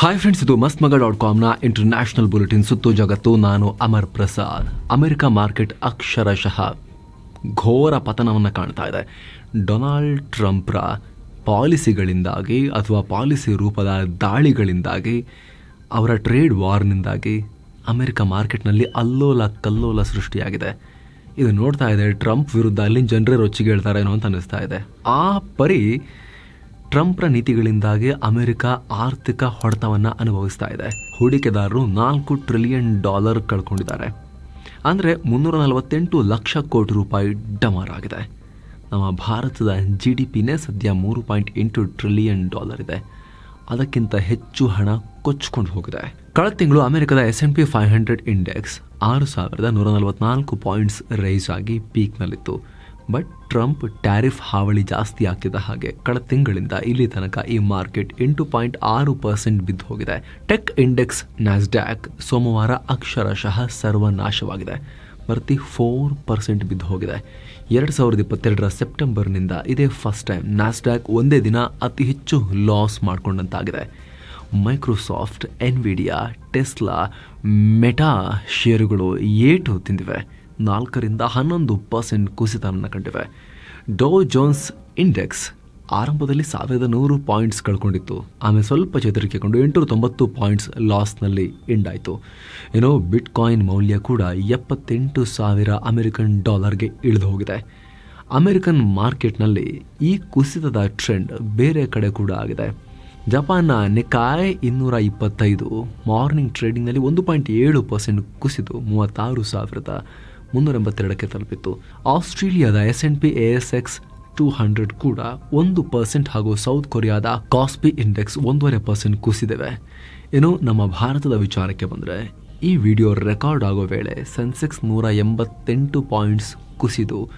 Hi friends ಇದು ಮಸ್ತ್ ಮಗ ಡಾಟ್ ಕಾಮ್ನ ಇಂಟರ್ನ್ಯಾಷನಲ್ ಬುಲೆಟಿನ್ ಸುತ್ತು ಜಗತ್ತು. ನಾನು ಅಮರ್ ಪ್ರಸಾದ್. ಅಮೆರಿಕ ಮಾರ್ಕೆಟ್ ಅಕ್ಷರಶಃ ಘೋರ ಪತನವನ್ನು ಕಾಣ್ತಾ ಇದೆ. ಡೊನಾಲ್ಡ್ ಟ್ರಂಪ್ರ ಪಾಲಿಸಿಗಳಿಂದಾಗಿ ಅಥವಾ ಪಾಲಿಸಿ ರೂಪದ ದಾಳಿಗಳಿಂದಾಗಿ, ಅವರ ಟ್ರೇಡ್ ವಾರ್ನಿಂದಾಗಿ ಅಮೆರಿಕ ಮಾರ್ಕೆಟ್ನಲ್ಲಿ ಅಲ್ಲೋಲ ಕಲ್ಲೋಲ ಸೃಷ್ಟಿಯಾಗಿದೆ. ಇದು ನೋಡ್ತಾ ಇದೆ, ಟ್ರಂಪ್ ವಿರುದ್ಧ ಅಲ್ಲಿನ ಜನರೇ ರೊಚ್ಚಿಗೆ ಹೇಳ್ತಾರೇನೋ ಅಂತ ಅನಿಸ್ತಾ ಇದೆ. ಆ ಪರಿ ಟ್ರಂಪ್ರ ನೀತಿಗಳಿಂದಾಗಿ ಅಮೆರಿಕ ಆರ್ಥಿಕ ಹೊಡೆತವನ್ನು ಅನುಭವಿಸ್ತಾ ಇದೆ. ಹೂಡಿಕೆದಾರರು ನಾಲ್ಕು ಟ್ರಿಲಿಯನ್ ಡಾಲರ್ ಕಳ್ಕೊಂಡಿದ್ದಾರೆ. ಅಂದರೆ ಮುನ್ನೂರ ನಲವತ್ತೆಂಟು ಲಕ್ಷ ಕೋಟಿ ರೂಪಾಯಿ ಡಮಾರ್ ಆಗಿದೆ. ನಮ್ಮ ಭಾರತದ ಜಿ ಡಿ ಪಿನೇ ಸದ್ಯ ಮೂರು ಪಾಯಿಂಟ್ ಎಂಟು ಟ್ರಿಲಿಯನ್ ಡಾಲರ್ ಇದೆ. ಅದಕ್ಕಿಂತ ಹೆಚ್ಚು ಹಣ ಕೊಚ್ಕೊಂಡು ಹೋಗಿದೆ. ಕಳೆದ ತಿಂಗಳು ಅಮೆರಿಕದ S N P five hundred index ಆರು ಸಾವಿರದ ನೂರ ನಲವತ್ನಾಲ್ಕು ಪಾಯಿಂಟ್ಸ್ ರೈಸ್ ಆಗಿ ಪೀಕ್ನಲ್ಲಿತ್ತು ಬಟ್ ಟ್ರಂಪ್ ಟ್ಯಾರಿಫ್ ಹಾವಳಿ ಜಾಸ್ತಿ ಆಗ್ತಿದ್ದ ಹಾಗೆ ಕಳೆದ ತಿಂಗಳಿಂದ ಇಲ್ಲಿ ತನಕ ಈ ಮಾರ್ಕೆಟ್ ಎಂಟು ಪಾಯಿಂಟ್ ಆರು ಪರ್ಸೆಂಟ್ ಬಿದ್ದು ಹೋಗಿದೆ ಟೆಕ್ ಇಂಡೆಕ್ಸ್ ನ್ಯಾಸ್ಡ್ಯಾಕ್ ಸೋಮವಾರ ಅಕ್ಷರಶಃ ಸರ್ವನಾಶವಾಗಿದೆ. ಪ್ರತಿ ಫೋರ್ ಪರ್ಸೆಂಟ್ ಬಿದ್ದು ಹೋಗಿದೆ ಎರಡು ಸಾವಿರದ ಇಪ್ಪತ್ತೆರಡರ ಸೆಪ್ಟೆಂಬರ್ನಿಂದ ಇದೇ ಫಸ್ಟ್ ಟೈಮ್ ನ್ಯಾಸ್ಡ್ಯಾಕ್ ಒಂದೇ ದಿನ ಅತಿ ಹೆಚ್ಚು ಲಾಸ್ ಮಾಡಿಕೊಂಡಂತಾಗಿದೆ. ಮೈಕ್ರೋಸಾಫ್ಟ್ ಎನ್ವಿಡಿಯಾ ಟೆಸ್ಲಾ ಮೆಟಾ ಷೇರುಗಳು ಏಟು ತಿಂದಿವೆ. ನಾಲ್ಕರಿಂದ ಹನ್ನೊಂದು ಪರ್ಸೆಂಟ್ ಕುಸಿತವನ್ನು ಕಂಡಿವೆ. ಡೋ ಜೋನ್ಸ್ ಇಂಡೆಕ್ಸ್ ಆರಂಭದಲ್ಲಿ ಸಾವಿರದ ನೂರು ಪಾಯಿಂಟ್ಸ್ ಕಳ್ಕೊಂಡಿತ್ತು. ಆಮೇಲೆ ಸ್ವಲ್ಪ ಚೇತರಿಕೆಗೊಂಡು ಎಂಟು ತೊಂಬತ್ತು ಪಾಯಿಂಟ್ಸ್ ಲಾಸ್ನಲ್ಲಿ ಎಂಡ್ ಆಯಿತು ಏನೋ ಬಿಟ್ ಕಾಯಿನ್ ಮೌಲ್ಯ ಕೂಡ ಎಪ್ಪತ್ತೆಂಟು ಸಾವಿರ ಅಮೆರಿಕನ್ ಡಾಲರ್ಗೆ ಇಳಿದು ಹೋಗಿದೆ ಅಮೆರಿಕನ್ ಮಾರ್ಕೆಟ್ನಲ್ಲಿ ಈ ಕುಸಿತದ ಟ್ರೆಂಡ್ ಬೇರೆ ಕಡೆ ಕೂಡ ಆಗಿದೆ. ಜಪಾನ್ನ ನಿಕಾಯ್ ಇನ್ನೂರ ಇಪ್ಪತ್ತೈದು ಮಾರ್ನಿಂಗ್ ಟ್ರೇಡಿಂಗ್ನಲ್ಲಿ ಒಂದು ಪಾಯಿಂಟ್ ಏಳು ಪರ್ಸೆಂಟ್ ಕುಸಿದು ಮೂವತ್ತಾರು ಸಾವಿರದ ಮುನ್ನೂರ ಎಂಬತ್ತೆರಡಕ್ಕೆ ತಲುಪಿತ್ತು. ಆಸ್ಟ್ರೇಲಿಯಾದ S N P A S X two hundred ಕೂಡ ಒಂದು ಪರ್ಸೆಂಟ್ ಹಾಗೂ ಸೌತ್ ಕೊರಿಯಾದ ಕಾಸ್ಪಿ ಇಂಡೆಕ್ಸ್ ಒಂದೂವರೆ ಪರ್ಸೆಂಟ್ ಕುಸಿದಿವೆ. ಇನ್ನು ನಮ್ಮ ಭಾರತದ ವಿಚಾರಕ್ಕೆ ಬಂದರೆ, ಈ ವಿಡಿಯೋ ರೆಕಾರ್ಡ್ ಆಗೋ ವೇಳೆ ಸೆನ್ಸೆಕ್ಸ್ ನೂರ ಎಂಬತ್ತೆಂಟು ಪಾಯಿಂಟ್ಸ್ ಕುಸಿದು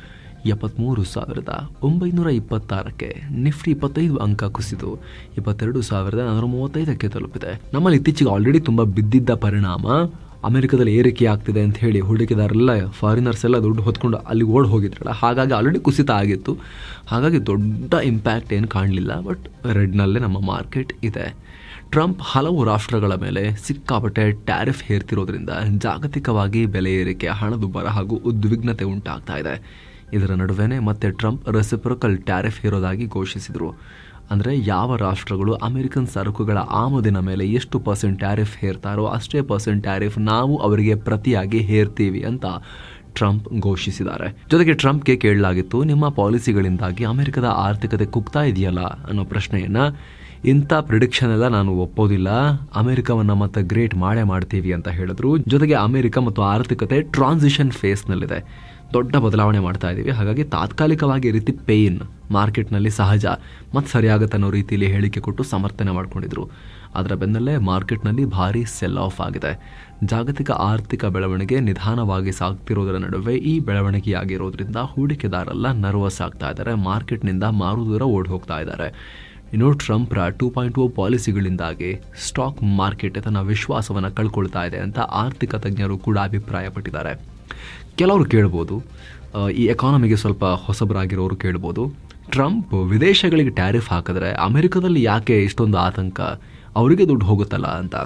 ಎಪ್ಪತ್ತ್ಮೂರು ಸಾವಿರದ ಒಂಬೈನೂರ ಇಪ್ಪತ್ತಾರಕ್ಕೆ ನಿಫ್ಟಿ ಇಪ್ಪತ್ತೈದು ಅಂಕ ಕುಸಿದು ಇಪ್ಪತ್ತೆರಡು ಸಾವಿರದ ನಾನ್ನೂರ ಮೂವತ್ತೈದಕ್ಕೆ ತಲುಪಿದೆ. ನಮ್ಮಲ್ಲಿ ಇತ್ತೀಚೆಗೆ ಆಲ್ರೆಡಿ ತುಂಬ ಬಿದ್ದಿದ್ದ ಪರಿಣಾಮ ಅಮೆರಿಕದಲ್ಲಿ ಏರಿಕೆ ಆಗ್ತಿದೆ ಅಂತ ಹೇಳಿ ಹೂಡಿಕೆದಾರರೆಲ್ಲ ಫಾರಿನರ್ಸ್ ಎಲ್ಲ ದುಡ್ಡು ಹೊತ್ಕೊಂಡು ಅಲ್ಲಿ ಓಡ್ ಹೋಗಿದ್ರಲ್ಲ, ಹಾಗಾಗಿ ಆಲ್ರೆಡಿ ಕುಸಿತ ಆಗಿತ್ತು. ಹಾಗಾಗಿ ದೊಡ್ಡ ಇಂಪ್ಯಾಕ್ಟ್ ಏನು ಕಾಣಲಿಲ್ಲ ಬಟ್ ರೆಡ್ನಲ್ಲೇ ನಮ್ಮ ಮಾರ್ಕೆಟ್ ಇದೆ. ಟ್ರಂಪ್ ಹಲವು ರಾಷ್ಟ್ರಗಳ ಮೇಲೆ ಸಿಕ್ಕಾಪಟ್ಟೆ ಟ್ಯಾರಿಫ್ ಹೇರ್ತಿರೋದ್ರಿಂದ ಜಾಗತಿಕವಾಗಿ ಬೆಲೆ ಏರಿಕೆ, ಹಣದುಬ್ಬರ ಹಾಗೂ ಉದ್ವಿಗ್ನತೆ ಉಂಟಾಗ್ತಾ ಇದೆ. ಇದರ ನಡುವೆನೇ ಮತ್ತೆ ಟ್ರಂಪ್ ರೆಸಿಪ್ರಕಲ್ ಟ್ಯಾರಿಫ್ ಹೇರೋದಾಗಿ ಘೋಷಿಸಿದರು. ಅಂದರೆ ಯಾವ ರಾಷ್ಟ್ರಗಳು ಅಮೆರಿಕನ್ ಸರಕುಗಳ ಆಮದಿನ ಮೇಲೆ ಎಷ್ಟು ಪರ್ಸೆಂಟ್ ಟ್ಯಾರಿಫ್ ಹೇರ್ತಾರೋ ಅಷ್ಟೇ ಪರ್ಸೆಂಟ್ ಟ್ಯಾರಿಫ್ ನಾವು ಅವರಿಗೆ ಪ್ರತಿಯಾಗಿ ಹೇರ್ತೀವಿ ಅಂತ ಟ್ರಂಪ್ ಘೋಷಿಸಿದ್ದಾರೆ. ಜೊತೆಗೆ ಟ್ರಂಪ್ಗೆ ಕೇಳಲಾಗಿತ್ತು, ನಿಮ್ಮ ಪಾಲಿಸಿಗಳಿಂದಾಗಿ ಅಮೆರಿಕದ ಆರ್ಥಿಕತೆ ಕುಗ್ತಾ ಇದೆಯಲ್ಲ ಅನ್ನೋ ಪ್ರಶ್ನೆಯನ್ನು ಇಂಥ ಪ್ರಿಡಿಕ್ಷನ್ ಎಲ್ಲ ನಾನು ಒಪ್ಪೋದಿಲ್ಲ. ಅಮೆರಿಕವನ್ನು ಮತ್ತೆ ಗ್ರೇಟ್ ಮಾಡೇ ಮಾಡ್ತೀವಿ ಅಂತ ಹೇಳಿದ್ರು. ಜೊತೆಗೆ ಅಮೆರಿಕ ಮತ್ತು ಆರ್ಥಿಕತೆ ಟ್ರಾನ್ಸಿಷನ್ ಫೇಸ್ನಲ್ಲಿದೆ ದೊಡ್ಡ ಬದಲಾವಣೆ ಮಾಡ್ತಾ ಇದ್ದೀವಿ ಹಾಗಾಗಿ ತಾತ್ಕಾಲಿಕವಾಗಿ ಈ ರೀತಿ ಪೇಯಿನ್ ಮಾರ್ಕೆಟ್ನಲ್ಲಿ ಸಹಜ ಮತ್ತು ಸರಿಯಾಗುತ್ತೆ ಅನ್ನೋ ರೀತಿಯಲ್ಲಿ ಹೇಳಿಕೆ ಕೊಟ್ಟು ಸಮರ್ಥನೆ ಮಾಡ್ಕೊಂಡಿದ್ರು. ಅದರ ಬೆನ್ನಲ್ಲೇ ಮಾರ್ಕೆಟ್ನಲ್ಲಿ ಭಾರಿ ಸೆಲ್ ಆಫ್ ಆಗಿದೆ. ಜಾಗತಿಕ ಆರ್ಥಿಕ ಬೆಳವಣಿಗೆ ನಿಧಾನವಾಗಿ ಸಾಗ್ತಿರೋದರ ನಡುವೆ ಈ ಬೆಳವಣಿಗೆಯಾಗಿರೋದ್ರಿಂದ ಹೂಡಿಕೆದಾರಲ್ಲ ನರ್ವಸ್ ಆಗ್ತಾ ಇದ್ದಾರೆ. ಮಾರ್ಕೆಟ್ನಿಂದ ಮಾರು ದೂರ ಓಡಿ ಹೋಗ್ತಾ ಇದ್ದಾರೆ. ಇನ್ನು ಟ್ರಂಪ್ರ ಟೂ ಪಾಯಿಂಟ್ ಓ ಪಾಲಿಸಿಗಳಿಂದಾಗಿ ಸ್ಟಾಕ್ ಮಾರ್ಕೆಟ್ ತನ್ನ ವಿಶ್ವಾಸವನ್ನು ಕಳ್ಕೊಳ್ತಾ ಇದೆ ಅಂತ ಆರ್ಥಿಕ ತಜ್ಞರು ಕೂಡ ಅಭಿಪ್ರಾಯಪಟ್ಟಿದ್ದಾರೆ. ಕೆಲವರು ಕೇಳ್ಬೋದು ಈ ಎಕಾನಮಿಗೆ ಸ್ವಲ್ಪ ಹೊಸಬರಾಗಿರೋರು ಕೇಳ್ಬೋದು. ಟ್ರಂಪ್ ವಿದೇಶಗಳಿಗೆ ಟ್ಯಾರಿಫ್ ಹಾಕಿದ್ರೆ ಅಮೆರಿಕದಲ್ಲಿ ಯಾಕೆ ಇಷ್ಟೊಂದು ಆತಂಕ, ಅವರಿಗೆ ದುಡ್ಡು ಹೋಗುತ್ತಲ್ಲ ಅಂತ.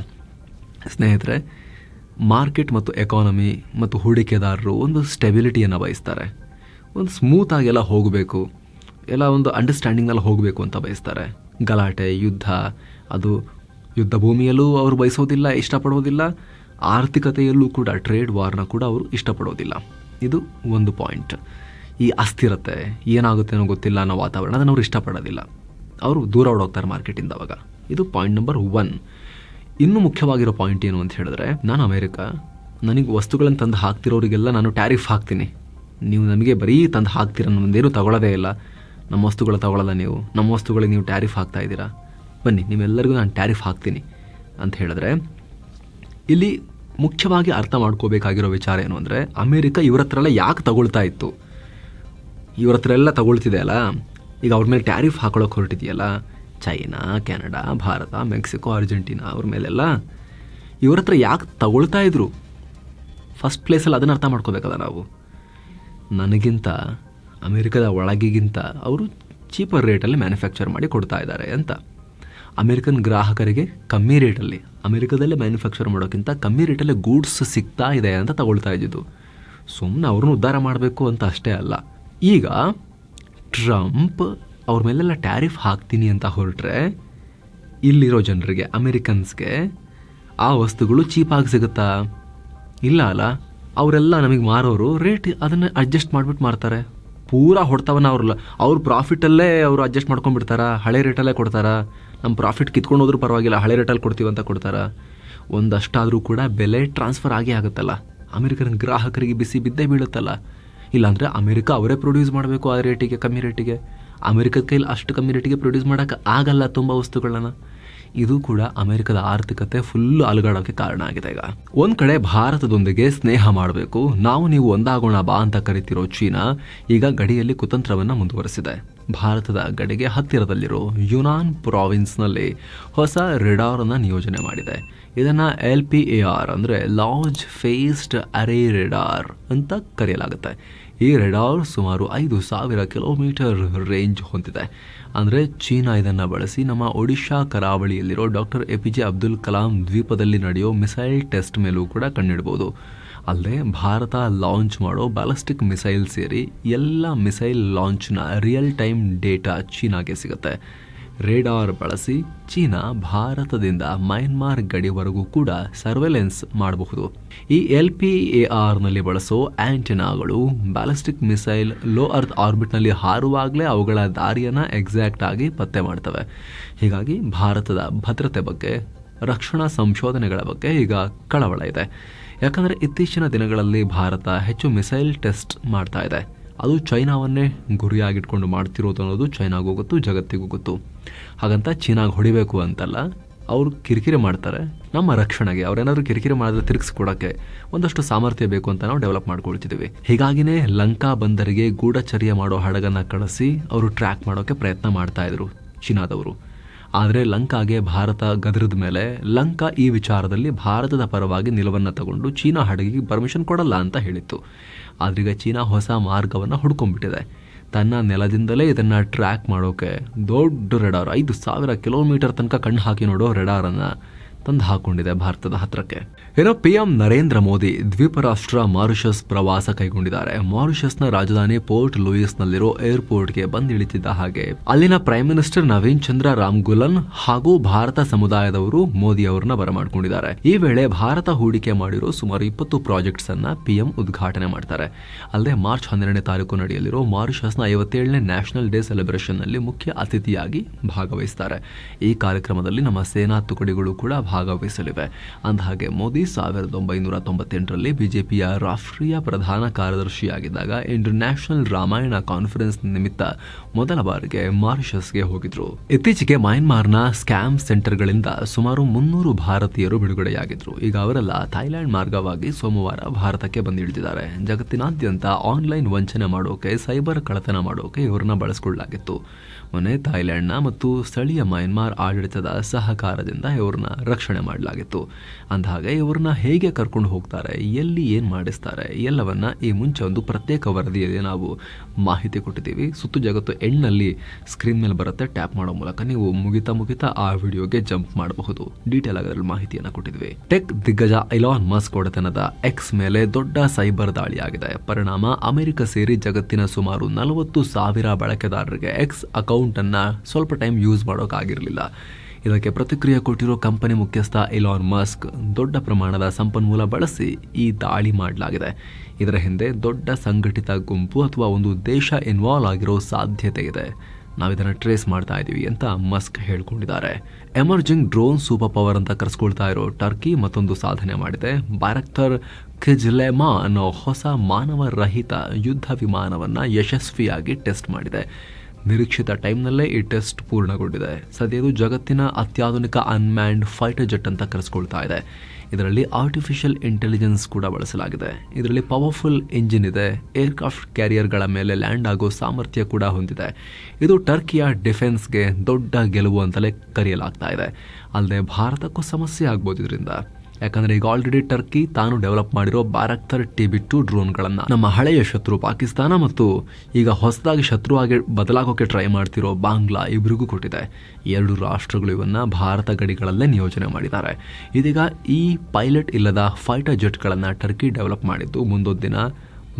ಸ್ನೇಹಿತರೆ ಮಾರ್ಕೆಟ್ ಮತ್ತು ಎಕಾನಮಿ ಮತ್ತು ಹೂಡಿಕೆದಾರರು ಒಂದು ಸ್ಟೆಬಿಲಿಟಿಯನ್ನು ಬಯಸ್ತಾರೆ. ಒಂದು ಸ್ಮೂತಾಗಿ ಎಲ್ಲ ಹೋಗಬೇಕು, ಎಲ್ಲ ಒಂದು ಅಂಡರ್ಸ್ಟ್ಯಾಂಡಿಂಗ್ನಲ್ಲಿ ಹೋಗಬೇಕು ಅಂತ ಬಯಸ್ತಾರೆ. ಗಲಾಟೆ, ಯುದ್ಧ, ಅದು ಯುದ್ಧ ಭೂಮಿಯಲ್ಲೂ ಅವರು ಬಯಸೋದಿಲ್ಲ, ಇಷ್ಟಪಡೋದಿಲ್ಲ. ಆರ್ಥಿಕತೆಯಲ್ಲೂ ಕೂಡ ಟ್ರೇಡ್ ವಾರ್ನ ಕೂಡ ಅವರು ಇಷ್ಟಪಡೋದಿಲ್ಲ. ಇದು ಒಂದು ಪಾಯಿಂಟ್ ಈ ಅಸ್ಥಿರತೆ ಏನಾಗುತ್ತೆ ಅನ್ನೋ ಗೊತ್ತಿಲ್ಲ ಅನ್ನೋ ವಾತಾವರಣ ಅದನ್ನು ಅವರು ಇಷ್ಟಪಡೋದಿಲ್ಲ. ಅವರು ದೂರ ಓಡೋಗ್ತಾರೆ ಮಾರ್ಕೆಟಿಂದ ಅವಾಗ. ಇದು ಪಾಯಿಂಟ್ ನಂಬರ್ ಒನ್ ಇನ್ನೂ ಮುಖ್ಯವಾಗಿರೋ ಪಾಯಿಂಟ್ ಏನು ಅಂತ ಹೇಳಿದ್ರೆ, ನಾನು ಅಮೇರಿಕ, ನನಗೆ ವಸ್ತುಗಳನ್ನು ತಂದು ಹಾಕ್ತಿರೋರಿಗೆಲ್ಲ ನಾನು ಟ್ಯಾರಿಫ್ ಹಾಕ್ತೀನಿ. ನೀವು ನಮಗೆ ಬರೀ ತಂದು ಹಾಕ್ತೀರ ನಮ್ಮದೇನು ತಗೊಳ್ಳೋದೇ ಇಲ್ಲ. ನಮ್ಮ ವಸ್ತುಗಳು ತಗೊಳ್ಳಲ್ಲ ನೀವು. ನಮ್ಮ ವಸ್ತುಗಳಿಗೆ ನೀವು ಟ್ಯಾರಿಫ್ ಹಾಕ್ತಾ ಇದ್ದೀರಾ. ಬನ್ನಿ, ನಿಮ್ಮೆಲ್ಲರಿಗೂ ನಾನು ಟ್ಯಾರಿಫ್ ಹಾಕ್ತೀನಿ ಅಂತ ಹೇಳಿದ್ರೆ ಇಲ್ಲಿ ಮುಖ್ಯವಾಗಿ ಅರ್ಥ ಮಾಡ್ಕೋಬೇಕಾಗಿರೋ ವಿಚಾರ ಏನು ಅಂದರೆ, ಅಮೇರಿಕ ಇವ್ರ ಹತ್ರ ಎಲ್ಲ ಯಾಕೆ ತಗೊಳ್ತಾ ಇತ್ತು? ಇವ್ರ ಹತ್ರ ಎಲ್ಲ ತಗೊಳ್ತಿದೆ ಅಲ್ಲ? ಈಗ ಅವ್ರ ಮೇಲೆ ಟ್ಯಾರಿಫ್ ಹಾಕೊಳ್ಳೋಕೆ ಹೊರಟಿದೆಯಲ್ಲ? China, Canada, Bharat, Mexico, Argentina ಅವ್ರ ಮೇಲೆಲ್ಲ ಇವ್ರ ಹತ್ರ ಯಾಕೆ ತಗೊಳ್ತಾ ಇದ್ರು? ಫಸ್ಟ್ ಪ್ಲೇಸಲ್ಲಿ ಅದನ್ನು ಅರ್ಥ ಮಾಡ್ಕೋಬೇಕಲ್ಲ ನಾವು. ನನಗಿಂತ, ಅಮೇರಿಕದ ಒಳಗಿಗಿಂತ ಅವರು ಚೀಪರ್ ರೇಟಲ್ಲಿ ಮ್ಯಾನುಫ್ಯಾಕ್ಚರ್ ಮಾಡಿ ಕೊಡ್ತಾ ಇದ್ದಾರೆ ಅಂತ. ಅಮೆರಿಕನ್ ಗ್ರಾಹಕರಿಗೆ ಕಮ್ಮಿ ರೇಟಲ್ಲಿ, ಅಮೆರಿಕದಲ್ಲೇ ಮ್ಯಾನುಫ್ಯಾಕ್ಚರ್ ಮಾಡೋಕ್ಕಿಂತ ಕಮ್ಮಿ ರೇಟಲ್ಲೇ ಗೂಡ್ಸ್ ಸಿಗ್ತಾ ಇದೆ ಅಂತ ತಗೊಳ್ತಾ ಇದ್ದಿದ್ದು. ಸುಮ್ಮನೆ ಅವ್ರನ್ನ ಉದ್ಧಾರ ಮಾಡಬೇಕು ಅಂತ ಅಷ್ಟೇ ಅಲ್ಲ. ಈಗ ಟ್ರಂಪ್ ಅವ್ರ ಮೇಲೆಲ್ಲ ಟ್ಯಾರಿಫ್ ಹಾಕ್ತೀನಿ ಅಂತ ಹೊರಟ್ರೆ, ಇಲ್ಲಿರೋ ಜನರಿಗೆ, ಅಮೆರಿಕನ್ಸ್ಗೆ ಆ ವಸ್ತುಗಳು ಚೀಪಾಗಿ ಸಿಗುತ್ತಾ? ಇಲ್ಲ ಅಲ್ಲ, ಅವರೆಲ್ಲ ನಮಗೆ ಮಾರೋರು ರೇಟ್ ಅದನ್ನು ಅಡ್ಜಸ್ಟ್ ಮಾಡಿಬಿಟ್ಟು ಮಾರ್ತಾರೆ. ಪೂರಾ ಹೊಡ್ತಾವನ್ನ ಅವ್ರಲ್ಲ, ಅವ್ರ ಪ್ರಾಫಿಟಲ್ಲೇ ಅವರು ಅಡ್ಜಸ್ಟ್ ಮಾಡ್ಕೊಂಡ್ಬಿಡ್ತಾರ? ಹಳೆ ರೇಟಲ್ಲೇ ಕೊಡ್ತಾರ? ನಮ್ಮ ಪ್ರಾಫಿಟ್ ಕಿತ್ಕೊಂಡು ಹೋದ್ರೂ ಪರವಾಗಿಲ್ಲ, ಹಳೆ ರೇಟಲ್ಲಿ ಕೊಡ್ತೀವಿ ಅಂತ ಕೊಡ್ತಾರೆ? ಒಂದಷ್ಟಾದರೂ ಕೂಡ ಬೆಲೆ ಟ್ರಾನ್ಸ್ಫರ್ ಆಗೇ ಆಗುತ್ತಲ್ಲ. ಅಮೆರಿಕನ್ ಗ್ರಾಹಕರಿಗೆ ಬಿಸಿ ಬಿದ್ದೇ ಬೀಳುತ್ತಲ್ಲ. ಇಲ್ಲಾಂದರೆ ಅಮೆರಿಕ ಅವರೇ ಪ್ರೊಡ್ಯೂಸ್ ಮಾಡಬೇಕು ಆ ರೇಟಿಗೆ ಕಮ್ಮಿ ರೇಟಿಗೆ ಅಮೆರಿಕದ ಕೈಲಿ ಅಷ್ಟು ಕಮ್ಮಿ ರೇಟಿಗೆ ಪ್ರೊಡ್ಯೂಸ್ ಮಾಡೋಕ್ಕೆ ಆಗಲ್ಲ ತುಂಬ ವಸ್ತುಗಳನ್ನ. ಇದು ಕೂಡ ಅಮೆರಿಕದ ಆರ್ಥಿಕತೆ ಫುಲ್ ಅಲುಗಾಡೋಕೆ ಕಾರಣ ಆಗಿದೆ ಈಗ. ಒಂದ್ ಕಡೆ ಭಾರತದೊಂದಿಗೆ ಸ್ನೇಹ ಮಾಡಬೇಕು, ನಾವು ನೀವು ಒಂದಾಗೋಣ ಬಾ ಅಂತ ಕರಿತಿರೋ ಚೀನಾ ಈಗ ಗಡಿಯಲ್ಲಿ ಕುತಂತ್ರವನ್ನ ಮುಂದುವರೆಸಿದೆ. ಭಾರತದ ಗಡಿಗೆ ಹತ್ತಿರದಲ್ಲಿರೋ ಯುನಾನ್ ಪ್ರಾವಿನ್ಸ್ನಲ್ಲಿ ಹೊಸ ರೆಡಾರ್ ಅನ್ನ ನಿಯೋಜನೆ ಮಾಡಿದೆ. ಇದನ್ನ ಎಲ್ ಪಿ ಎ ಆರ್ ಅಂದ್ರೆ ಲಾರ್ಜ್ ಫೇಸ್ಡ್ ಅರೇ ರೆಡಾರ್ ಅಂತ ಕರೆಯಲಾಗುತ್ತೆ. ಈ ರೆಡಾರ್ ಸುಮಾರು ಐದು ಸಾವಿರ ಕಿಲೋಮೀಟರ್ ರೇಂಜ್ ಹೊಂದಿದೆ. ಅಂದರೆ ಚೀನಾ ಇದನ್ನು ಬಳಸಿ ನಮ್ಮ Odisha ಕರಾವಳಿಯಲ್ಲಿರೋ doctor A P J Abdul Kalam ದ್ವೀಪದಲ್ಲಿ ನಡೆಯೋ ಮಿಸೈಲ್ ಟೆಸ್ಟ್ ಮೇಲೂ ಕೂಡ ಕಂಡಿಡ್ಬೋದು ಅಲ್ಲದೆ ಭಾರತ ಲಾಂಚ್ ಮಾಡೋ ಬ್ಯಾಲಿಸ್ಟಿಕ್ ಮಿಸೈಲ್ ಸೇರಿ ಎಲ್ಲ ಮಿಸೈಲ್ ಲಾಂಚ್ನ ರಿಯಲ್ ಟೈಮ್ ಡೇಟಾ ಚೀನಾಗೆ ಸಿಗುತ್ತೆ. ರೇಡಾರ್ ಬಳಸಿ ಚೀನಾ ಭಾರತದಿಂದ ಮ್ಯಾನ್ಮಾರ್ ಗಡಿವರೆಗೂ ಕೂಡ ಸರ್ವೆಲೆನ್ಸ್ ಮಾಡಬಹುದು. ಈ ಎಲ್ ಪಿ ಎ ಆರ್ನಲ್ಲಿ ಬಳಸೋ ಆಂಟೆನಾಗಳು ಬ್ಯಾಲಿಸ್ಟಿಕ್ ಮಿಸೈಲ್ ಲೋ ಅರ್ತ್ ಆರ್ಬಿಟ್ನಲ್ಲಿ ಹಾರುವಾಗಲೇ ಅವುಗಳ ದಾರಿಯನ್ನು ಎಕ್ಸಾಕ್ಟ್ ಆಗಿ ಪತ್ತೆ ಮಾಡ್ತವೆ. ಹೀಗಾಗಿ ಭಾರತದ ಭದ್ರತೆ ಬಗ್ಗೆ, ರಕ್ಷಣಾ ಸಂಶೋಧನೆಗಳ ಬಗ್ಗೆ ಈಗ ಕಳವಳ ಇದೆ. ಯಾಕಂದರೆ ಇತ್ತೀಚಿನ ದಿನಗಳಲ್ಲಿ ಭಾರತ ಹೆಚ್ಚು ಮಿಸೈಲ್ ಟೆಸ್ಟ್ ಮಾಡ್ತಾ ಇದೆ. ಅದು ಚೈನಾವನ್ನೇ ಗುರಿಯಾಗಿಟ್ಕೊಂಡು ಮಾಡ್ತಿರೋದು ಅನ್ನೋದು ಚೈನಾಗೂ ಗೊತ್ತು ಜಗತ್ತಿಗೂ ಗೊತ್ತು ಹಾಗಂತ ಚೀನಾಗೆ ಹೊಡಿಬೇಕು ಅಂತಲ್ಲ, ಅವರು ಕಿರಿಕಿರಿ ಮಾಡ್ತಾರೆ. ನಮ್ಮ ರಕ್ಷಣೆಗೆ ಅವರೇನಾದರೂ ಕಿರಿಕಿರಿ ಮಾಡಿದ್ರೆ ತಿರುಗಿಸ್ಕೊಡೋಕ್ಕೆ ಒಂದಷ್ಟು ಸಾಮರ್ಥ್ಯ ಬೇಕು ಅಂತ ನಾವು ಡೆವಲಪ್ ಮಾಡ್ಕೊಳ್ತಿದ್ದೀವಿ ಹೀಗಾಗಿನೇ ಲಂಕಾ ಬಂದರಿಗೆ ಗೂಢಚರ್ಯ ಮಾಡೋ ಹಡಗನ್ನು ಕಳಿಸಿ ಅವರು ಟ್ರ್ಯಾಕ್ ಮಾಡೋಕ್ಕೆ ಪ್ರಯತ್ನ ಮಾಡ್ತಾಯಿದ್ರು ಚೀನಾದವರು. ಆದರೆ ಲಂಕಾಗೆ ಭಾರತ ಗದರದ ಮೇಲೆ ಲಂಕಾ ಈ ವಿಚಾರದಲ್ಲಿ ಭಾರತದ ಪರವಾಗಿ ನಿಲುವನ್ನು ತಗೊಂಡು ಚೀನಾ ಹಡಗಿಗೆ ಪರ್ಮಿಷನ್ ಕೊಡಲ್ಲ ಅಂತ ಹೇಳಿತ್ತು. ಆದ್ರೀಗ ಚೀನಾ ಹೊಸ ಮಾರ್ಗವನ್ನು ಹುಡ್ಕೊಂಡ್ಬಿಟ್ಟಿದೆ. ತನ್ನ ನೆಲದಿಂದಲೇ ಇದನ್ನು ಟ್ರ್ಯಾಕ್ ಮಾಡೋಕೆ ದೊಡ್ಡ ರೆಡಾರ್ ಐದು ಸಾವಿರ ಕಿಲೋಮೀಟರ್ ತನಕ ಕಣ್ಣು ಹಾಕಿ ನೋಡೋ ರೆಡಾರನ್ನು ತಂದು ಹಾಕೊಂಡಿದೆ ಭಾರತದ ಹತ್ರಕ್ಕೆ. ಏನೋ ಪಿ ಎಂ ನರೇಂದ್ರ ಮೋದಿ ದ್ವೀಪ ರಾಷ್ಟ್ರ ಮಾರಿಷಸ್ ಪ್ರವಾಸ ಕೈಗೊಂಡಿದ್ದಾರೆ. ಮಾರಿಷಸ್ನ ರಾಜಧಾನಿ ಪೋರ್ಟ್ ಲೂಯಿಸ್ನಲ್ಲಿರೋ ಏರ್ಪೋರ್ಟ್ಗೆ ಬಂದಿಳಿತಿದ್ದ ಹಾಗೆ ಅಲ್ಲಿನ ಪ್ರೈಮ್ ಮಿನಿಸ್ಟರ್ ನವೀನ್ ಚಂದ್ರ ರಾಮ್ಗುಲನ್ ಹಾಗೂ ಭಾರತ ಸಮುದಾಯದವರು ಮೋದಿ ಅವರನ್ನ ಬರಮಾಡಿಕೊಂಡಿದ್ದಾರೆ. ಈ ವೇಳೆ ಭಾರತ ಹೂಡಿಕೆ ಮಾಡಿರೋ ಸುಮಾರು ಇಪ್ಪತ್ತು ಪ್ರಾಜೆಕ್ಟ್ಸ್ ಅನ್ನ ಪಿಎಂ ಉದ್ಘಾಟನೆ ಮಾಡ್ತಾರೆ. ಅಲ್ಲದೆ ಮಾರ್ಚ್ ಹನ್ನೆರಡನೇ ತಾರೀಕು ನಡೆಯಲಿರೋ ಮಾರಿಷಸ್ನ ಐವತ್ತೇಳನೇ ನ್ಯಾಷನಲ್ ಡೇ ಸೆಲೆಬ್ರೇಷನ್ನಲ್ಲಿ ಮುಖ್ಯ ಅತಿಥಿಯಾಗಿ ಭಾಗವಹಿಸ್ತಾರೆ. ಈ ಕಾರ್ಯಕ್ರಮದಲ್ಲಿ ನಮ್ಮ ಸೇನಾ ತುಕಡಿಗಳು ಕೂಡ ಭಾಗವಹಿಸಲಿವೆ. ಅಂದಹಾಗೆ ಮೋದಿ ಸಾವಿರದ ಒಂಬೈನೂರ ತೊಂಬತ್ತೆಂಟರಲ್ಲಿ ಬಿಜೆಪಿಯ ರಾಷ್ಟ್ರೀಯ ಪ್ರಧಾನ ಕಾರ್ಯದರ್ಶಿಯಾಗಿದ್ದಾಗ ಇಂಟರ್ನ್ಯಾಷನಲ್ ರಾಮಾಯಣ ಕಾನ್ಫರೆನ್ಸ್ ನಿಮಿತ್ತ ಮೊದಲ ಬಾರಿಗೆ ಮಾರಿಷಸ್ಗೆ ಹೋಗಿದ್ರು. ಇತ್ತೀಚೆಗೆ ಮಯನ್ಮಾರ್ನ ಸ್ಕ್ಯಾಮ್ ಸೆಂಟರ್ಗಳಿಂದ ಸುಮಾರು ಮುನ್ನೂರು ಭಾರತೀಯರು ಬಿಡುಗಡೆಯಾಗಿದ್ರು. ಈಗ ಅವರೆಲ್ಲ ಥೈಲ್ಯಾಂಡ್ ಮಾರ್ಗವಾಗಿ ಸೋಮವಾರ ಭಾರತಕ್ಕೆ ಬಂದಿಳಿದಿದ್ದಾರೆ. ಜಗತ್ತಿನಾದ್ಯಂತ ಆನ್ಲೈನ್ ವಂಚನೆ ಮಾಡೋಕೆ, ಸೈಬರ್ ಕಳ್ಳತನ ಮಾಡೋಕೆ ಇವರನ್ನ ಬಳಸಿಕೊಳ್ಳಲಾಗಿತ್ತು. ಮೊನ್ನೆ ಥೈಲ್ಯಾಂಡ್ನ ಮತ್ತು ಸ್ಥಳೀಯ ಮಯನ್ಮಾರ್ ಆಡಳಿತದ ಸಹಕಾರದಿಂದ ಇವ್ರನ್ನ ರಕ್ಷಣೆ ಮಾಡಲಾಗಿತ್ತು. ಅಂದಹಾಗೆ ಇವ್ರನ್ನ ಹೇಗೆ ಕರ್ಕೊಂಡು ಹೋಗ್ತಾರೆ, ಎಲ್ಲಿ ಏನು ಮಾಡಿಸ್ತಾರೆ, ಎಲ್ಲವನ್ನ ಈ ಮುಂಚೆ ಒಂದು ಪ್ರತ್ಯೇಕ ವರದಿಯಲ್ಲಿ ನಾವು ಮಾಹಿತಿ ಕೊಟ್ಟಿದ್ದೀವಿ. ಸುತ್ತು ಜಗತ್ತು ಎಣ್ಣಲ್ಲಿ ಸ್ಕ್ರೀನ್ ಮೇಲೆ ಬರುತ್ತೆ, ಟ್ಯಾಪ್ ಮಾಡೋ ಮೂಲಕ ನೀವು ಮುಗಿತಾ ಮುಗಿತಾ ಆ ವಿಡಿಯೋಗೆ ಜಂಪ್ ಮಾಡಬಹುದು. ಡೀಟೇಲ್ ಆಗಿ ಮಾಹಿತಿಯನ್ನು ಕೊಟ್ಟಿದ್ವಿ ಟೆಕ್ ದಿಗ್ಗಜ ಐಲಾನ್ ಮಸ್ಕ್ ಒಡೆತನದ ಎಕ್ಸ್ ಮೇಲೆ ದೊಡ್ಡ ಸೈಬರ್ ದಾಳಿಯಾಗಿದೆ ಪರಿಣಾಮ ಅಮೆರಿಕ ಸೇರಿ ಜಗತ್ತಿನ ಸುಮಾರು ನಲವತ್ತು ಸಾವಿರ ಬಳಕೆದಾರರಿಗೆ ಎಕ್ಸ್ ಅಕೌಂಟ್ ಅನ್ನ ಸ್ವಲ್ಪ ಟೈಮ್ ಯೂಸ್ ಮಾಡೋಕ್ಕಾಗಿರಲಿಲ್ಲ ಇದಕ್ಕೆ ಪ್ರತಿಕ್ರಿಯೆ ಕೊಟ್ಟಿರೋ ಕಂಪನಿ ಮುಖ್ಯಸ್ಥ ಇಲಾನ್ ಮಸ್ಕ್ ದೊಡ್ಡ ಪ್ರಮಾಣದ ಸಂಪನ್ಮೂಲ ಬಳಸಿ ಈ ದಾಳಿ ಮಾಡಲಾಗಿದೆ. ಇದರ ಹಿಂದೆ ದೊಡ್ಡ ಸಂಘಟಿತ ಗುಂಪು ಅಥವಾ ಒಂದು ದೇಶ ಇನ್ವಾಲ್ವ್ ಆಗಿರೋ ಸಾಧ್ಯತೆ ಇದೆ. ನಾವಿದನ್ನು ಟ್ರೇಸ್ ಮಾಡ್ತಾ ಇದ್ದೀವಿ ಅಂತ ಮಸ್ಕ್ ಹೇಳ್ಕೊಂಡಿದ್ದಾರೆ. ಎಮರ್ಜಿಂಗ್ ಡ್ರೋನ್ ಸೂಪರ್ ಪವರ್ ಅಂತ ಕರೆಸ್ಕೊಳ್ತಾ ಇರೋ ಟರ್ಕಿ ಮತ್ತೊಂದು ಸಾಧನೆ ಮಾಡಿದೆ. ಬ್ಯಾರಕ್ಟರ್ ಖಿಜ್ಲೆಮಾ ಅನ್ನೋ ಹೊಸ ಮಾನವ ರಹಿತ ಯುದ್ಧ ವಿಮಾನವನ್ನು ಯಶಸ್ವಿಯಾಗಿ ಟೆಸ್ಟ್ ಮಾಡಿದೆ. ನಿರೀಕ್ಷಿತ ಟೈಮ್ನಲ್ಲೇ ಈ ಟೆಸ್ಟ್ ಪೂರ್ಣಗೊಂಡಿದೆ. ಸದ್ಯ ಇದು ಜಗತ್ತಿನ ಅತ್ಯಾಧುನಿಕ ಅನ್ಮ್ಯಾಂಡ್ ಫೈಟರ್ ಜೆಟ್ ಅಂತ ಕರೆಸ್ಕೊಳ್ತಾ ಇದೆ. ಇದರಲ್ಲಿ ಆರ್ಟಿಫಿಷಿಯಲ್ ಇಂಟೆಲಿಜೆನ್ಸ್ ಕೂಡ ಬಳಸಲಾಗಿದೆ. ಇದರಲ್ಲಿ ಪವರ್ಫುಲ್ ಇಂಜಿನ್ ಇದೆ. ಏರ್ಕ್ರಾಫ್ಟ್ ಕ್ಯಾರಿಯರ್ಗಳ ಮೇಲೆ ಲ್ಯಾಂಡ್ ಆಗೋ ಸಾಮರ್ಥ್ಯ ಕೂಡ ಹೊಂದಿದೆ. ಇದು ಟರ್ಕಿಯ ಡಿಫೆನ್ಸ್ಗೆ ದೊಡ್ಡ ಗೆಲುವು ಅಂತಲೇ ಕರೆಯಲಾಗ್ತಾ ಇದೆ. ಅಲ್ಲದೆ ಭಾರತಕ್ಕೂ ಸಮಸ್ಯೆ ಆಗ್ಬೋದು ಇದರಿಂದ. ಯಾಕಂದ್ರೆ ಈಗ ಆಲ್ರೆಡಿ ಟರ್ಕಿ ತಾನು ಡೆವಲಪ್ ಮಾಡಿರೋ ಬಾರಕ್ತರ್ ಟಿ ಬಿ ಟು ಡ್ರೋನ್ಗಳನ್ನು ನಮ್ಮ ಹಳೆಯ ಶತ್ರು ಪಾಕಿಸ್ತಾನ ಮತ್ತು ಈಗ ಹೊಸದಾಗಿ ಶತ್ರು ಆಗಿ ಬದಲಾಗೋಕೆ ಟ್ರೈ ಮಾಡ್ತಿರೋ ಬಾಂಗ್ಲಾ ಇಬ್ಬರಿಗೂ ಕೊಟ್ಟಿದೆ. ಎರಡು ರಾಷ್ಟ್ರಗಳು ಇವನ್ನ ಭಾರತ ಗಡಿಗಳಲ್ಲೇ ನಿಯೋಜನೆ ಮಾಡಿದ್ದಾರೆ. ಇದೀಗ ಈ ಪೈಲಟ್ ಇಲ್ಲದ ಫೈಟರ್ ಜೆಟ್ಗಳನ್ನು ಟರ್ಕಿ ಡೆವಲಪ್ ಮಾಡಿದ್ದು ಮುಂದೊಂದು ದಿನ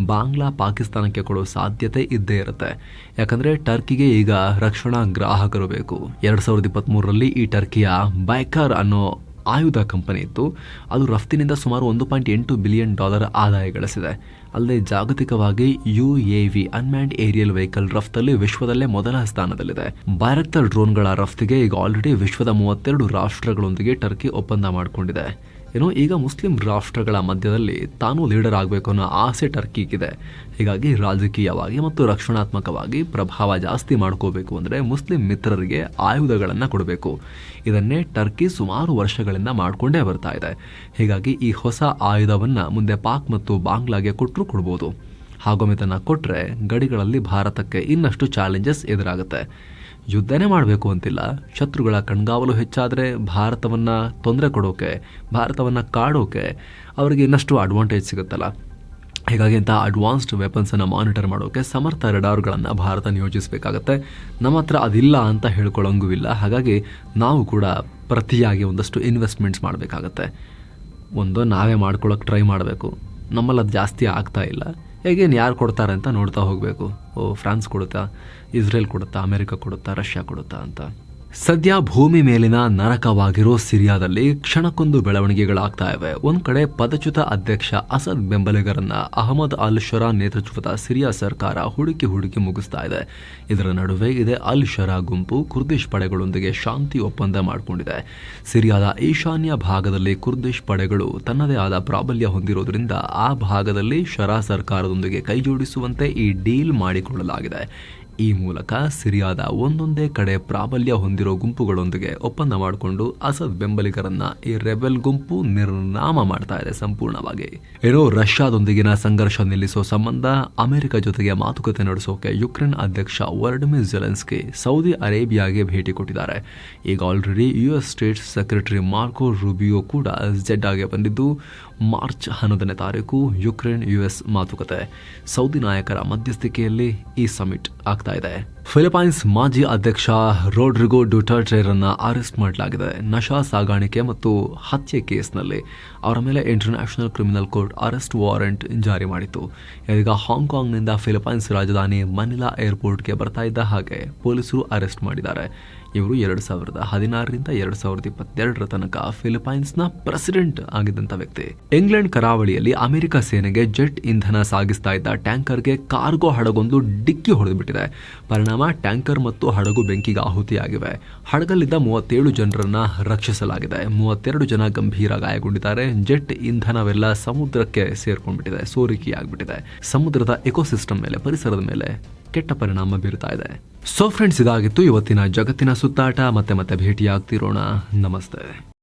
ಬಾಂಗ್ಲಾ ಪಾಕಿಸ್ತಾನಕ್ಕೆ ಕೊಡೋ ಸಾಧ್ಯತೆ ಇದ್ದೇ ಇರುತ್ತೆ. ಯಾಕಂದ್ರೆ ಟರ್ಕಿಗೆ ಈಗ ರಕ್ಷಣಾ ಗ್ರಾಹಕರು ಬೇಕು. ಎರಡ್ ಸಾವಿರದ ಇಪ್ಪತ್ತ್ಮೂರರಲ್ಲಿ ಈ ಟರ್ಕಿಯ ಬೈಕರ್ ಅನ್ನೋ ಆಯುಧ ಕಂಪನಿ ಇತ್ತು. ಅದು ರಫ್ತಿನಿಂದ ಸುಮಾರು ಒಂದು ಪಾಯಿಂಟ್ ಎಂಟು ಬಿಲಿಯನ್ ಡಾಲರ್ ಆದಾಯ ಗಳಿಸಿದೆ. ಅಲ್ಲದೆ ಜಾಗತಿಕವಾಗಿ U A V unmanned aerial vehicle ರಫ್ತಲ್ಲಿ ವಿಶ್ವದಲ್ಲೇ ಮೊದಲ ಸ್ಥಾನದಲ್ಲಿದೆ. ಭಾರತ ಡ್ರೋನ್ಗಳ ರಫ್ತಿಗೆ ಈಗ ಆಲ್ರೆಡಿ ವಿಶ್ವದ ಮೂವತ್ತೆರಡು ರಾಷ್ಟ್ರಗಳೊಂದಿಗೆ ಟರ್ಕಿ ಒಪ್ಪಂದ ಮಾಡಿಕೊಂಡಿದೆ. ಏನೋ ಈಗ ಮುಸ್ಲಿಂ ರಾಷ್ಟ್ರಗಳ ಮಧ್ಯದಲ್ಲಿ ತಾನು ಲೀಡರ್ ಆಗಬೇಕು ಅನ್ನೋ ಆಸೆ ಟರ್ಕಿಗಿದೆ. ಹೀಗಾಗಿ ರಾಜಕೀಯವಾಗಿ ಮತ್ತು ರಕ್ಷಣಾತ್ಮಕವಾಗಿ ಪ್ರಭಾವ ಜಾಸ್ತಿ ಮಾಡ್ಕೋಬೇಕು ಅಂದರೆ ಮುಸ್ಲಿಂ ಮಿತ್ರರಿಗೆ ಆಯುಧಗಳನ್ನು ಕೊಡಬೇಕು. ಇದನ್ನೇ ಟರ್ಕಿ ಸುಮಾರು ವರ್ಷಗಳಿಂದ ಮಾಡಿಕೊಂಡೇ ಬರ್ತಾ ಇದೆ. ಹೀಗಾಗಿ ಈ ಹೊಸ ಆಯುಧವನ್ನು ಮುಂದೆ ಪಾಕ್ ಮತ್ತು ಬಾಂಗ್ಲಾಗೆ ಕೊಟ್ಟರು ಕೊಡ್ಬೋದು. ಹಾಗೊಮ್ಮೆ ತನ್ನ ಕೊಟ್ಟರೆ ಗಡಿಗಳಲ್ಲಿ ಭಾರತಕ್ಕೆ ಇನ್ನಷ್ಟು ಚಾಲೆಂಜಸ್ ಎದುರಾಗುತ್ತೆ. ಯುದ್ಧನೇ ಮಾಡಬೇಕು ಅಂತಿಲ್ಲ. ಶತ್ರುಗಳ ಕಣ್ಗಾವಲು ಹೆಚ್ಚಾದರೆ ಭಾರತವನ್ನು ತೊಂದರೆ ಕೊಡೋಕೆ, ಭಾರತವನ್ನು ಕಾಡೋಕೆ ಅವರಿಗೆ ಇನ್ನಷ್ಟು ಅಡ್ವಾಂಟೇಜ್ ಸಿಗುತ್ತಲ್ಲ. ಹೀಗಾಗಿ ಇಂಥ ಅಡ್ವಾನ್ಸ್ಡ್ ವೆಪನ್ಸನ್ನು ಮಾನಿಟರ್ ಮಾಡೋಕೆ ಸಮರ್ಥ ರೆಡಾರ್ಗಳನ್ನು ಭಾರತ ನಿಯೋಜಿಸಬೇಕಾಗತ್ತೆ. ನಮ್ಮ ಹತ್ರ ಅದಿಲ್ಲ ಅಂತ ಹೇಳ್ಕೊಳ್ಳೋಂಗೂ ಇಲ್ಲ. ಹಾಗಾಗಿ ನಾವು ಕೂಡ ಪ್ರತಿಯಾಗಿ ಒಂದಷ್ಟು ಇನ್ವೆಸ್ಟ್ಮೆಂಟ್ಸ್ ಮಾಡಬೇಕಾಗತ್ತೆ. ಒಂದು ನಾವೇ ಮಾಡ್ಕೊಳ್ಳೋಕೆ ಟ್ರೈ ಮಾಡಬೇಕು. ನಮ್ಮಲ್ಲಿ ಅದು ಜಾಸ್ತಿ ಆಗ್ತಾ ಇಲ್ಲ. ಹೇಗೇನು ಯಾರು ಕೊಡ್ತಾರೆ ಅಂತ ನೋಡ್ತಾ ಹೋಗಬೇಕು? ಓ, ಫ್ರಾನ್ಸ್ ಕೊಡುತ್ತಾ? ಇಸ್ರೇಲ್ ಕೊಡುತ್ತಾ? ಅಮೇರಿಕಾ ಕೊಡುತ್ತಾ? ರಷ್ಯಾ ಕೊಡುತ್ತಾ ಅಂತ. ಸದ್ಯ ಭೂಮಿ ಮೇಲಿನ ನರಕವಾಗಿರೋ ಸಿರಿಯಾದಲ್ಲಿ ಕ್ಷಣಕ್ಕೊಂದು ಬೆಳವಣಿಗೆಗಳಾಗ್ತಾ ಇವೆ. ಒಂದು ಕಡೆ ಪದಚ್ಯುತ ಅಧ್ಯಕ್ಷ ಅಸದ್ ಬೆಂಬಲಿಗರನ್ನ ಅಹಮದ್ ಅಲ್ ಶರಾ ನೇತೃತ್ವದ ಸಿರಿಯಾ ಸರ್ಕಾರ ಹುಡುಕಿ ಹುಡುಕಿ ಮುಗಿಸ್ತಾ ಇದೆ. ಇದರ ನಡುವೆ ಇದೆ ಅಲ್ ಶರಾ ಗುಂಪು, ಕುರ್ದಿಶ್ ಪಡೆಗಳೊಂದಿಗೆ ಶಾಂತಿ ಒಪ್ಪಂದ ಮಾಡಿಕೊಂಡಿದೆ. ಸಿರಿಯಾದ ಈಶಾನ್ಯ ಭಾಗದಲ್ಲಿ ಕುರ್ದಿಶ್ ಪಡೆಗಳು ತನ್ನದೇ ಆದ ಪ್ರಾಬಲ್ಯ ಹೊಂದಿರೋದ್ರಿಂದ ಆ ಭಾಗದಲ್ಲಿ ಶರಾ ಸರ್ಕಾರದೊಂದಿಗೆ ಕೈಜೋಡಿಸುವಂತೆ ಈ ಡೀಲ್ ಮಾಡಿಕೊಳ್ಳಲಾಗಿದೆ. ಈ ಮೂಲಕ ಸಿರಿಯಾದ ಒಂದೊಂದೇ ಕಡೆ ಪ್ರಾಬಲ್ಯ ಹೊಂದಿರೋ ಗುಂಪುಗಳೊಂದಿಗೆ ಒಪ್ಪಂದ ಮಾಡಿಕೊಂಡು ಅಸದ್ ಬೆಂಬಲಿಗರನ್ನ ಈ ರೆಬೆಲ್ ಗುಂಪು ನಿರ್ನಾಮ ಮಾಡ್ತಾ ಇದೆ ಸಂಪೂರ್ಣವಾಗಿ. ಏನೋ ರಷ್ಯಾದೊಂದಿಗಿನ ಸಂಘರ್ಷ ನಿಲ್ಲಿಸೋ ಸಂಬಂಧ ಅಮೆರಿಕ ಜೊತೆಗೆ ಮಾತುಕತೆ ನಡೆಸೋಕೆ ಯುಕ್ರೇನ್ ಅಧ್ಯಕ್ಷ ವರ್ಡಮಿರ್ ಜೆಲೆನ್ಸ್ಕಿ ಸೌದಿ ಅರೇಬಿಯಾಗೆ ಭೇಟಿ ಕೊಟ್ಟಿದ್ದಾರೆ. ಈಗ already U S state secretary Marco Rubio ಕೂಡ ಜೆಡ್ಡಾಗೆ ಬಂದಿದ್ದು ಮಾರ್ಚ್ ಹನ್ನೊಂದನೇ ತಾರೀಕು ಯುಕ್ರೇನ್ ಯುಎಸ್ ಮಾತುಕತೆ. ಸೌದಿ ನಾಯಕರ ಮಧ್ಯಸ್ಥಿಕೆಯಲ್ಲಿ ಈ ಸಮಿಟ್ ಆಗ್ತಾ ಇದೆ. ಫಿಲಿಪೈನ್ಸ್ ಮಾಜಿ ಅಧ್ಯಕ್ಷ ರೋಡ್ರಿಗೋ ಡುಟರ್ಟ್ರೇರನ್ನು ಅರೆಸ್ಟ್ ಮಾಡಲಾಗಿದೆ. ನಶಾ ಸಾಗಾಣಿಕೆ ಮತ್ತು ಹತ್ಯೆ ಕೇಸ್ನಲ್ಲಿ ಅವರ ಮೇಲೆ International Criminal Court arrest warrant ಜಾರಿ ಮಾಡಿತು ಈಗ ಹಾಂಗ್ಕಾಂಗ್ನಿಂದ ಫಿಲಿಪೈನ್ಸ್ ರಾಜಧಾನಿ ಮನಿಲಾ ಏರ್ಪೋರ್ಟ್ಗೆ ಬರ್ತಾ ಇದ್ದ ಹಾಗೆ ಪೊಲೀಸರು ಅರೆಸ್ಟ್ ಮಾಡಿದ್ದಾರೆ. ಇವರು ಎರಡು ಸಾವಿರದ ಹದಿನಾರರಿಂದ ಎರಡು ಸಾವಿರದ ಇಪ್ಪತ್ತೆರಡರ ತನಕ ಫಿಲಿಪೈನ್ಸ್ನ ಪ್ರೆಸಿಡೆಂಟ್ ಆಗಿದ್ದಂಥ ವ್ಯಕ್ತಿ. ಇಂಗ್ಲೆಂಡ್ ಕರಾವಳಿಯಲ್ಲಿ ಅಮೆರಿಕ ಸೇನೆಗೆ ಜೆಟ್ ಇಂಧನ ಸಾಗಿಸ್ತಾ ಇದ್ದ ಟ್ಯಾಂಕರ್ಗೆ ಕಾರ್ಗೋ ಹಡಗೊಂದು ಡಿಕ್ಕಿ ಹೊಡೆದುಬಿಟ್ಟಿದೆ. ಪರಿಣಾಮ ಟ್ಯಾಂಕರ್ ಮತ್ತು ಹಡಗು ಬೆಂಕಿಗೆ ಆಹುತಿಯಾಗಿವೆ. ಹಡಗಲ್ಲಿದ್ದ ಮೂವತ್ತೇಳು ಜನರನ್ನ ರಕ್ಷಿಸಲಾಗಿದೆ. ಮೂವತ್ತೆರಡು ಜನ ಗಂಭೀರ ಗಾಯಗೊಂಡಿದ್ದಾರೆ. ಜೆಟ್ ಇಂಧನವೆಲ್ಲ ಸಮುದ್ರಕ್ಕೆ ಸೇರ್ಕೊಂಡ್ಬಿಟ್ಟಿದೆ. ಸೋರಿಕೆಯಾಗಿಬಿಟ್ಟಿದೆ. ಸಮುದ್ರದ ಎಕೋಸಿಸ್ಟಮ್ ಮೇಲೆ, ಪರಿಸರದ ಮೇಲೆ ಕೆಟ್ಟ ಪರಿಣಾಮ ಬೀರ್ತಾ ಇದೆ. ಸೊ ಫ್ರೆಂಡ್ಸ್ ಇದಾಗಿತ್ತು ಇವತ್ತಿನ ಜಗತ್ತಿನ ಸುತ್ತಾಟ. ಮತ್ತೆ ಮತ್ತೆ ಭೇಟಿಯಾಗ್ತಿರೋಣ. ನಮಸ್ತೆ.